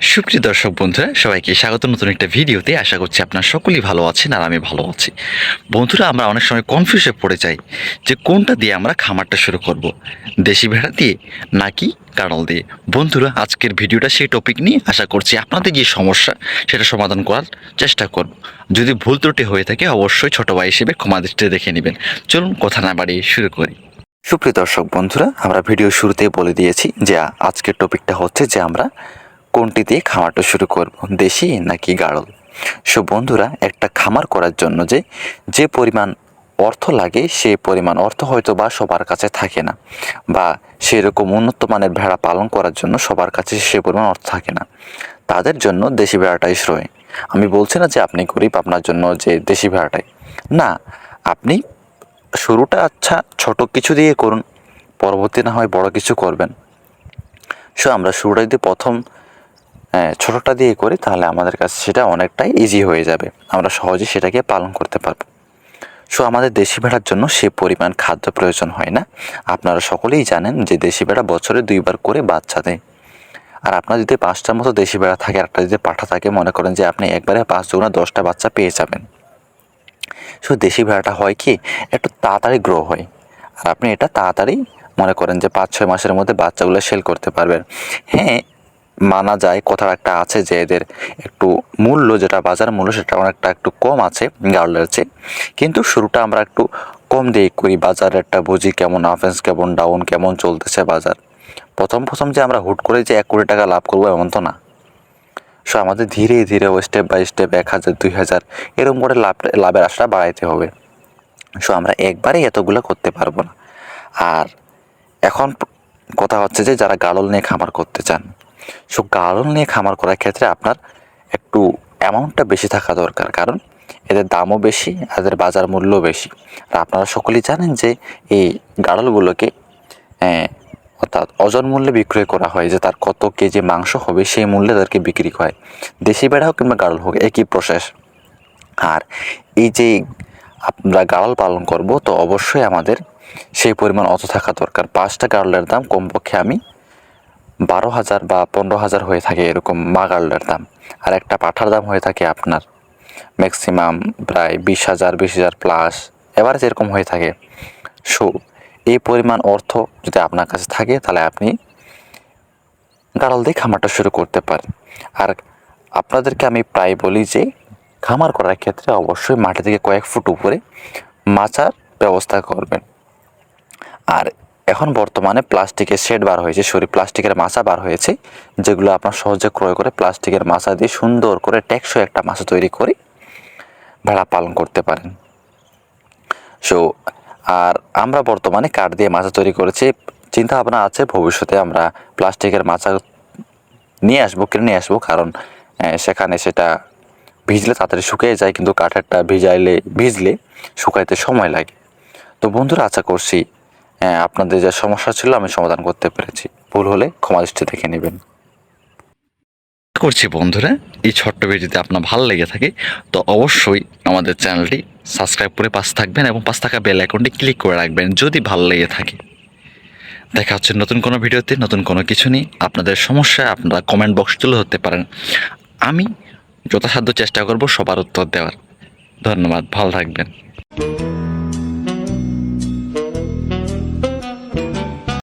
সুপ্রিয় দর্শক বন্ধুরা, সবাইকে স্বাগত। নতুন একটা ভিডিওতে আশা করছি আপনারা সকলেই ভালো আছেন আর আমি ভালো আছি। বন্ধুরা, আমরা অনেক সময় কনফিউজে পড়ে যাই যে কোনটা দিয়ে আমরা খামারটা শুরু করব। দেশি ভেড়া দিয়ে নাকি কাঁড়াল দিয়ে? বন্ধুরা, আজকের ভিডিওটা সেই টপিক নিয়ে আশা করছি আপনাদের যে সমস্যা, সেটা সমাধান করার চেষ্টা করব। যদি ভুল ত্রুটি হয়ে থাকে, অবশ্যই ছোট ভাই হিসেবে ক্ষমা দৃষ্টিতে দেখে নেবেন। চলুন, কথা না বাড়িয়ে শুরু করি। সুপ্রিয় দর্শক বন্ধুরা, আমরা ভিডিও শুরুতেই বলে দিয়েছি যে আজকের টপিকটা হচ্ছে যে আমরা কোনটি দিয়ে খামারটা শুরু করব, দেশি নাকি গাড়ল? সো বন্ধুরা, একটা খামার করার জন্য যে যে পরিমাণ অর্থ লাগে সেই পরিমাণ অর্থ হয়তো বা সবার কাছে থাকে না। বা সেরকম উন্নত মানের ভেড়া পালন করার জন্য সবার কাছে সে পরিমাণ অর্থ থাকে না। তাদের জন্য দেশি ভেড়াটাই শ্রয়। আমি বলছি না যে আপনি গরিব, আপনার জন্য যে দেশি ভেড়াটাই। না, আপনি শুরুটা আচ্ছা ছোট কিছু দিয়ে করুন, পরবর্তী না হয় বড় কিছু করবেন। সো আমরা শুরুটা যদি প্রথম ছোটোটা দিয়ে করি, তাহলে আমাদের কাছে সেটা অনেকটাই ইজি হয়ে যাবে। আমরা সহজে সেটাকে পালন করতে পারব। সো আমাদের দেশি ভেড়ার জন্য সে পরিমাণ খাদ্য প্রয়োজন হয় না। আপনারা সকলেই জানেন যে দেশি ভেড়া বছরে দুইবার করে বাচ্চা দেয়। আর আপনার যদি পাঁচটার মতো দেশি ভেড়া থাকে, একটা যদি পাঠা থাকে, মনে করেন যে আপনি একবারে পাঁচ দুগুণা দশটা বাচ্চা পেয়ে যাবেন। সো দেশি ভেড়াটা হয় কি, একটু তাড়াতাড়ি গ্রো হয়। আর আপনি এটা তাড়াতাড়ি মনে করেন যে পাঁচ ছয় মাসের মধ্যে বাচ্চাগুলো সেল করতে পারবেন। হ্যাঁ মানা যায় কথা একটা আছে যে এদের একটু মূল্য, যেটা বাজার মূল্য, সেটা অনেকটা একটু কম আছে গার্লের চেয়ে। কিন্তু শুরুটা আমরা একটু কম দিয়ে করি বাজার একটা বুঝি কেমন আফেন্স কেমন ডাউন কেমন চলতেছে বাজার। প্রথম প্রথম যে আমরা হুট করে যে এক কোটি টাকা লাভ করব এমন তো না। সো আমাদের ধীরে ধীরে ও স্টেপ বাই স্টেপ এক হাজার, দুই হাজার এরকম করে লাভ, লাভের আশাটা বাড়াইতে হবে। সো আমরা একবারেই এতগুলো করতে পারব না। আর এখন কথা হচ্ছে যে যারা গাড়ল নিয়ে খামার করতে চান সো গাড়ল নিয়ে খামার করার ক্ষেত্রে আপনার একটু অ্যামাউন্টটা বেশি থাকা দরকার। কারণ এদের দামও বেশি, এদের বাজার মূল্য বেশি। আর আপনারা সকলেই জানেন যে এই গাড়লগুলোকে অর্থাৎ অজন মূল্যে বিক্রয় করা হয়, যে তার কত কেজি মাংস হবে সেই মূল্যে তাদেরকে বিক্রি হয়। দেশি বেড়া হোক কিংবা গাড়ল হোক, একই প্রসেস আর এই যে আমরা গাড়ল পালন করব, তো অবশ্যই আমাদের সেই পরিমাণ অত থাকা দরকার। পাঁচটা গাড়লের দাম কমপক্ষে আমি বারো হাজার বা পনেরো হাজার হয়ে থাকে এরকম মা দাম। আর একটা পাঠার দাম হয়ে থাকে আপনার ম্যাক্সিমাম প্রায় বিশ হাজার বিশ হাজার প্লাস এবারে যেরকম হয়ে থাকে। সো এই পরিমাণ অর্থ যদি আপনার কাছে থাকে, তাহলে আপনি গাড়াল দিয়ে খামারটা শুরু করতে পারেন। আর আপনাদেরকে আমি প্রায় বলি যে, খামার করার ক্ষেত্রে অবশ্যই মাটি থেকে কয়েক ফুট উপরে মাচার ব্যবস্থা করবেন। আর এখন বর্তমানে প্লাস্টিকের শেড বার হয়েছে, সরি, প্লাস্টিকের মাছা বার হয়েছে, যেগুলো আপনার সহজে ক্রয় করে প্লাস্টিকের মাছা দিয়ে সুন্দর করে টেকসই একটা মাছা তৈরি করে ভেড়া পালন করতে পারেন। সো আর আমরা বর্তমানে কাঠ দিয়ে মাছা তৈরি করেছি চিন্তা ভাবনা আছে, ভবিষ্যতে আমরা প্লাস্টিকের মাছা নিয়ে আসব, কিনে নিয়ে আসব, কারণ সেখানে সেটা ভিজলে তাড়াতাড়ি শুকিয়ে যায়, কিন্তু কাঠেরটা ভিজাইলে, ভিজলে শুকাইতে সময় লাগে। তো বন্ধুরা, আশা করছি আপনাদের যা সমস্যা ছিল আমি সমাধান করতে পেরেছি। ভুল হলে ক্ষমা দৃষ্টি দেখে নেবেন। করছি বন্ধুরা, এই ছোট্ট ভিডিওতে আপনার ভালো লেগে থাকে, তো অবশ্যই আমাদের চ্যানেলটি সাবস্ক্রাইব করে পাশে থাকবেন এবং পাশে থাকা বেল আইকনটি ক্লিক করে রাখবেন যদি ভালো লেগে থাকে। দেখা হচ্ছে নতুন কোনো ভিডিওতে, নতুন কোনো কিছু নিয়ে। আপনাদের সমস্যা আপনারা কমেন্ট বক্স তুলে ধরতে পারেন। আমি যথাসাধ্য চেষ্টা করব সবার উত্তর দেওয়ার। ধন্যবাদ, ভালো থাকবেন।